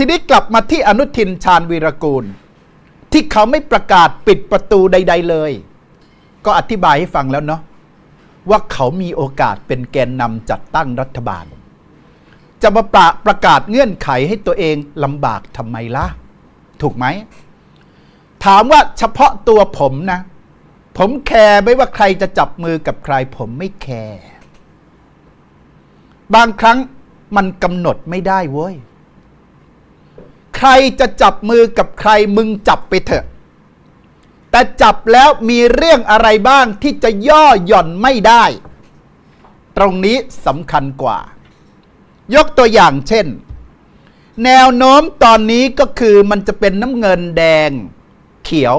ทีนี้กลับมาที่อนุทินชาญวีรกูล ที่เขาไม่ประกาศปิดประตูใด ๆเลย ก็อธิบายให้ฟังแล้วเนาะว่าเขามีโอกาสเป็นแกนนำจัดตั้งรัฐบาล จะมาประประกาศเงื่อนไขให้ตัวเองลำบากทำไมล่ะ ถูกไหม ถามว่าเฉพาะตัวผมนะ ผมแคร์ไม่ว่าใครจะจับมือกับใคร ผมไม่แคร์บางครั้งมันกำหนดไม่ได้เว้ย ใครจะจับมือกับใครมึงจับไปเถอะ แต่จับแล้วมีเรื่องอะไรบ้างที่จะย่อหย่อนไม่ได้ ตรงนี้สำคัญกว่า ยกตัวอย่างเช่น แนวโน้มตอนนี้ก็คือมันจะเป็นน้ำเงินแดง เขียว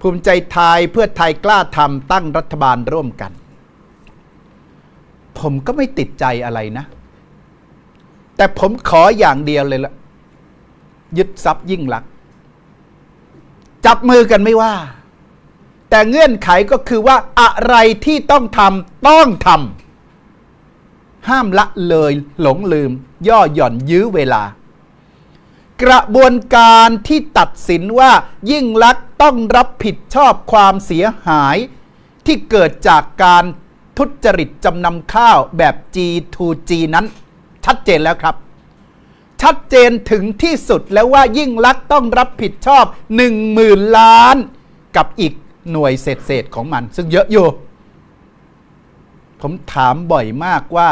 ภูมิใจไทยเพื่อไทยกล้าทำตั้งรัฐบาลร่วมกัน ผมก็ไม่ติดใจอะไรนะ แต่ผมขออย่างเดียวเลยละ ยึดทรัพย์ยิ่งลักษณ์จับมือกันไม่ว่า แต่เงื่อนไขก็คือว่าอะไรที่ต้องทำต้องทำห้ามละเลยหลงลืม ย่อหย่อนยื้อเวลา กระบวนการที่ตัดสินว่ายิ่งลักษณ์ต้องรับผิดชอบความเสียหาย ที่เกิดจากการทุจริตจำนำข้าวแบบ G2G นั้น ชัดเจนแล้วครับ ชัดเจนถึงที่สุดแล้วว่ายิ่งลักษณ์ต้องรับผิดชอบ 1 0,000 ล้าน กับอีกหน่วยเศษๆของมัน ซึ่งเยอะอยู่ ผมถามบ่อยมากว่า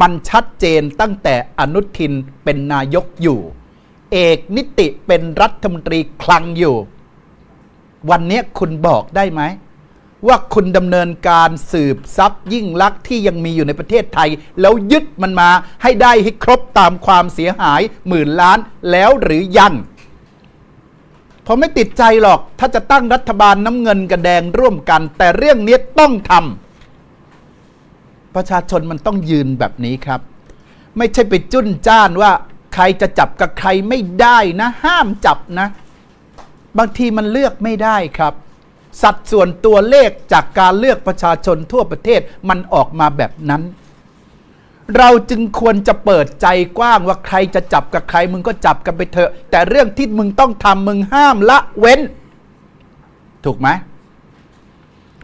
มันชัดเจนตั้งแต่อนุทินเป็นนายกอยู่ เอกนิติเป็นรัฐมนตรีคลังอยู่ วันนี้คุณบอกได้ไหม ว่าคุณดำเนินการสืบทรัพย์ยิ่งลักษณ์ที่ยังมีอยู่ในประเทศไทย แล้วยึดมันมาให้ได้ให้ครบตามความเสียหายหมื่นล้านแล้วหรือยังผมไม่ติดใจหรอก ถ้าจะตั้งรัฐบาลน้ำเงินกับแดงร่วมกัน แต่เรื่องนี้ต้องทำประชาชนมันต้องยืนแบบนี้ครับ ไม่ใช่ไปจุ้นจ้านว่า ใครจะจับกับใครไม่ได้นะ ห้ามจับนะ บางทีมันเลือกไม่ได้ครับ สัดส่วนตัวเลขจากการเลือกประชาชนทั่วประเทศมันออกมาแบบนั้น เราจึงควรจะเปิดใจกว้างว่าใครจะจับกับใครมึงก็จับกันไปเถอะ แต่เรื่องที่มึงต้องทำมึงห้ามละเว้น ถูกไหม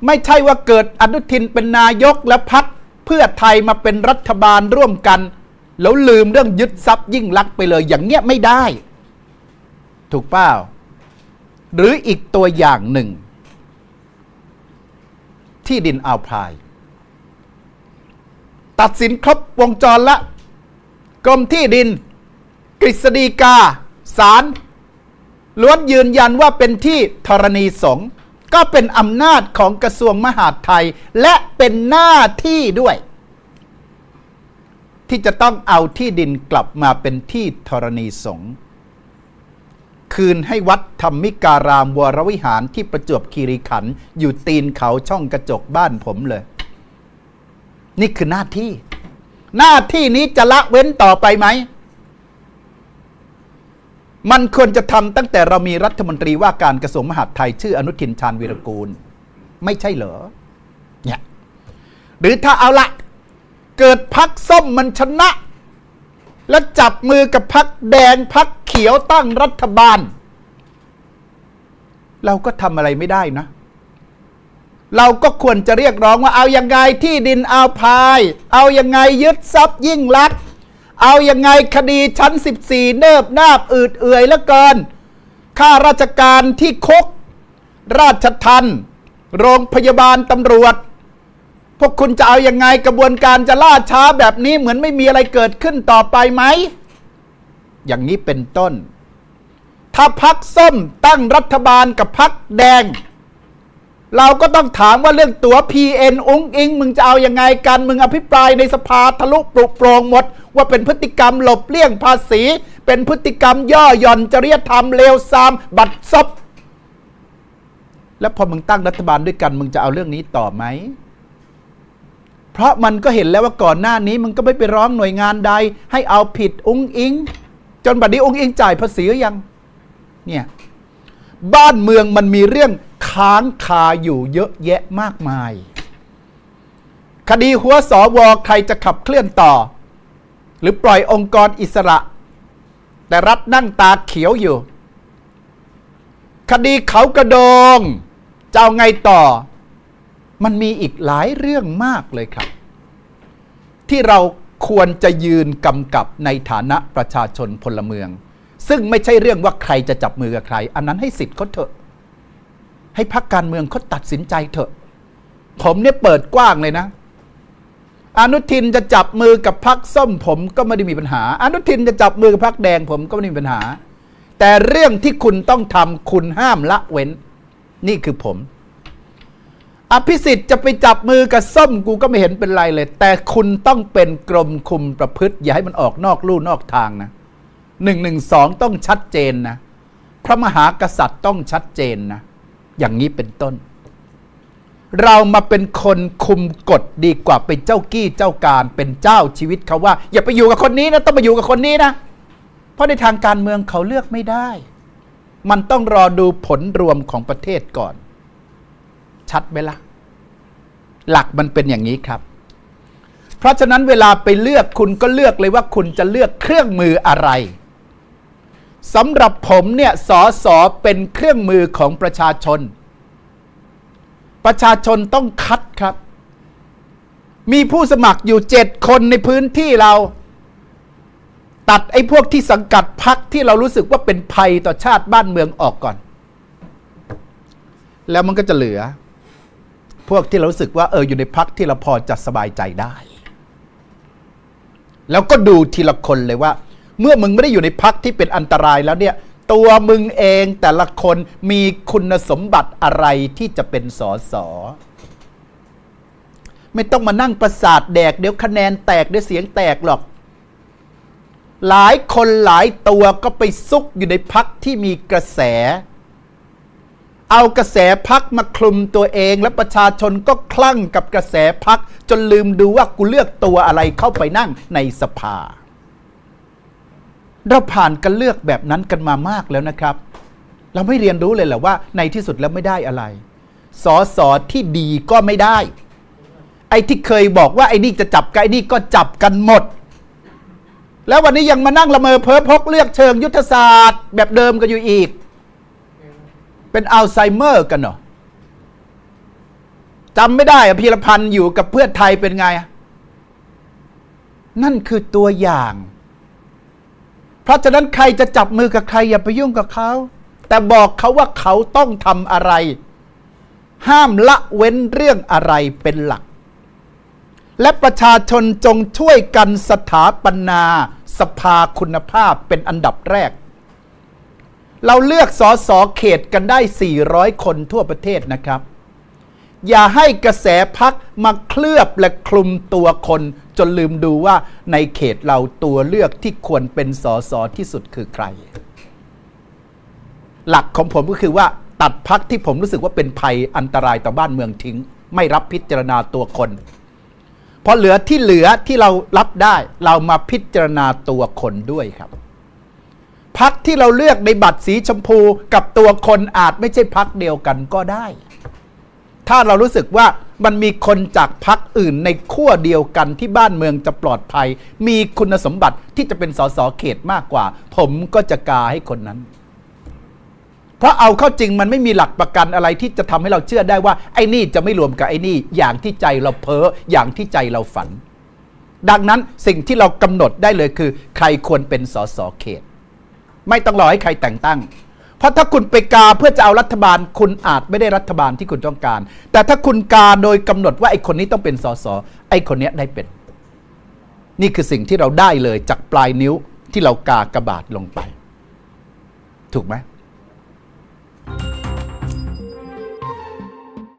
ไม่ใช่ว่าเกิดอนุทินเป็นนายกแล้วพักเพื่อไทยมาเป็นรัฐบาลร่วมกัน แล้วลืมเรื่องยึดทรัพย์ยิ่งลักไปเลยอย่างเงี้ยไม่ได้ ถูกเปล่า หรืออีกตัวอย่างหนึ่ง ที่ดินอาวพายตัดสินครบวงจรละกรมที่ดิน กฤษฎีกาศาลล้วนยืนยันว่าเป็นที่ธรณีสงฆ์ก็เป็นอำนาจของกระทรวงมหาดไทย และเป็นหน้าที่ด้วย ที่จะต้องเอาที่ดินกลับมาเป็นที่ธรณีสงฆ์ คืนให้วัดธรรมิการามวรวิหารที่ประจวบคีรีขันธ์อยู่ตีนเขาช่องกระจกบ้านผมเลย นี่คือหน้าที่ หน้าที่นี้จะละเว้นต่อไปไหม มันควรจะทำตั้งแต่เรามีรัฐมนตรีว่าการกระทรวงมหาดไทย ชื่ออนุทินชาญวีรกูล ไม่ใช่เหรอเนี่ยหรือถ้าเอาละเกิดพักส้มมันชนะ แล้วจับมือกับพักแดงพัก เขียวตั้งรัฐบาล เราก็ทำอะไรไม่ได้นะ เราก็ควรจะเรียกร้องว่าเอายังไงที่ดินเอาพาย เอายังไงยึดทรัพย์ยิ่งลักษณ์เอายังไงคดีชั้น 14 เนิบนาบอืดเอื่อยแล้วเกินข้าราชการที่คุกราชทันโรงพยาบาลตำรวจ พวกคุณจะเอายังไงกระบวนการจะล่าช้าแบบนี้เหมือนไม่มีอะไรเกิดขึ้นต่อไปไหม อย่างนี้เป็นต้น ถ้าพักส้มตั้งรัฐบาลกับพักแดง เราก็ต้องถามว่าเรื่องตั๋ว PN องค์อิง มึงจะเอาอยังไงกันมึงอภิปรายในสภาทะลุปลุกโปรงหมด ว่าเป็นพฤติกรรมหลบเลี่ยงภาษี เป็นพฤติกรรมย่อหย่อนจริยธรรมเลวทรามบัดซบแล้วพอมึงตั้งรัฐบาลด้วยกัน มึงจะเอาเรื่องนี้ต่อไหมเพราะมันก็เห็นแล้วว่าก่อนหน้านี้มึงก็ไม่ไปร้องหน่วยงานใด ให้เอาผิดองค์อิง จนบัดนี้องค์เองจ่ายภาษีหรือยัง เนี่ย บ้านเมืองมันมีเรื่องค้างคาอยู่เยอะแยะมากมาย คดีหัวสอวอใครจะขับเคลื่อนต่อ หรือปล่อยองค์กรอิสระ แต่รัฐนั่งตาเขียวอยู่ คดีเขากระโดงจะเอาไงต่อ มันมีอีกหลายเรื่องมากเลยครับ ที่เรา ควรจะยืนกำกับในฐานะประชาชนพลเมือง ซึ่งไม่ใช่เรื่องว่าใครจะจับมือกับใคร อันนั้นให้สิทธิ์เขาเถอะ ให้พักการเมืองเขาตัดสินใจเถอะ ผมเนี่ยเปิดกว้างเลยนะ อนุทินจะจับมือกับพักส้มผมก็ไม่ได้มีปัญหา อนุทินจะจับมือกับพักแดงผมก็ไม่ได้มีปัญหา แต่เรื่องที่คุณต้องทำคุณห้ามละเว้น นี่คือผม อภิสิทธิ์จะไปจับมือกับส้มกูก็ไม่เห็นเป็นไรเลย แต่คุณต้องเป็นกรมคุมประพฤติ อย่าให้มันออกนอกลู่นอกทางนะหนึ่งหนึ่งสองต้องชัดเจนนะ พระมหากษัตริย์ต้องชัดเจนนะ อย่างนี้เป็นต้น เรามาเป็นคนคุมกฎดีกว่าเป็นเจ้ากี้เจ้าการเป็นเจ้าชีวิตเขาว่า อย่าไปอยู่กับคนนี้นะต้องมาอยู่กับคนนี้นะ เพราะในทางการเมืองเขาเลือกไม่ได้ มันต้องรอดูผลรวมของประเทศก่อน ชัดไหมละ่ะ หลักมันเป็นอย่างนี้ครับ เพราะฉะนั้นเวลาไปเลือกคุณก็เลือกเลยว่าคุณจะเลือกเครื่องมืออะไรสำหรับผมเนี่ยสอสอเป็นเครื่องมือของประชาชน ประชาชนต้องคัดครับ มีผู้สมัครอยู่เจ็ดคนในพื้นที่เรา ตัดไอ้พวกที่สังกัดพักที่เรารู้สึกว่าเป็นภัยต่อชาติบ้านเมืองออกก่อน แล้วมันก็จะเหลือ พวกที่เรารู้สึกว่าเอออยู่ในพักที่เราพอจะสบายใจได้ แล้วก็ดูทีละคนเลยว่า เมื่อมึงไม่ได้อยู่ในพักที่เป็นอันตรายแล้วเนี่ย ตัวมึงเองแต่ละคนมีคุณสมบัติอะไรที่จะเป็นสอสอไม่ต้องมานั่งประสาทแดก เดี๋ยวคะแนนแตกเดี๋ยวเสียงแตกหรอก หลายคนหลายตัวก็ไปซุกอยู่ในพักที่มีกระแส เอากระแสพักมาคลุมตัวเอง และประชาชนก็คลั่งกับกระแสพัก จนลืมดูว่ากูเลือกตัวอะไรเข้าไปนั่งในสภา เราผ่านกันเลือกแบบนั้นกันมามากแล้วนะครับ เราไม่เรียนรู้เลยเหรอว่า ในที่สุดแล้วไม่ได้อะไรสอสอที่ดีก็ไม่ได้ ไอ้ที่เคยบอกว่าไอ้นี่จะจับกับไอ้นี่ก็จับกันหมด แล้ววันนี้ยังมานั่งละเมอเพ้อพกเลือกเชิงยุทธศาสตร์ แบบเดิมกันอยู่อีก เป็นอัลไซเมอร์กันเหรอจำไม่ได้อะพีรพันธ์อยู่กับเพื่อไทยเป็นไง นั่นคือตัวอย่าง เพราะฉะนั้นใครจะจับมือกับใครอย่าไปยุ่งกับเขา แต่บอกเขาว่าเขาต้องทำอะไร ห้ามละเว้นเรื่องอะไรเป็นหลัก และประชาชนจงช่วยกันสถาปนาสภาคุณภาพเป็นอันดับแรก เราเลือกสอสอเขตกันได้ 400 คนทั่วประเทศนะครับ อย่าให้กระแสพักมาเคลือบและคลุมตัวคน จนลืมดูว่าในเขตเราตัวเลือกที่ควรเป็นสอสอที่สุดคือใคร หลักของผมก็คือว่าตัดพักที่ผมรู้สึกว่าเป็นภัยอันตรายต่อบ้านเมืองทิ้ง ไม่รับพิจารณาตัวคนพอเหลือที่เหลือที่เรารับได้เรามาพิจารณาตัวคนด้วยครับ พักที่เราเลือกในบัตรสีชมพูกับตัวคนอาจไม่ใช่พักเดียวกันก็ได้ ถ้าเรารู้สึกว่ามันมีคนจากพักอื่นในขั้วเดียวกันที่บ้านเมืองจะปลอดภัย มีคุณสมบัติที่จะเป็นสสเขตมากกว่า ผมก็จะกาให้คนนั้น เพราะเอาเข้าจริงมันไม่มีหลักประกันอะไรที่จะทำให้เราเชื่อได้ว่าไอ้นี่จะไม่รวมกับไอ้นี่ อย่างที่ใจเราเพ้ออย่างที่ใจเราฝัน ดังนั้นสิ่งที่เรากำหนดได้เลยคือ ใครควรเป็นสสเขต ไม่ต้องรอให้ใครแต่งตั้ง เพราะถ้าคุณไปกาเพื่อจะเอารัฐบาล คุณอาจไม่ได้รัฐบาลที่คุณต้องการ แต่ถ้าคุณกาโดยกำหนดว่าไอ้คนนี้ต้องเป็นสสไอ้คนนี้ได้เป็น นี่คือสิ่งที่เราได้เลยจากปลายนิ้วที่เรากากระบาดลงไป ถูกไหม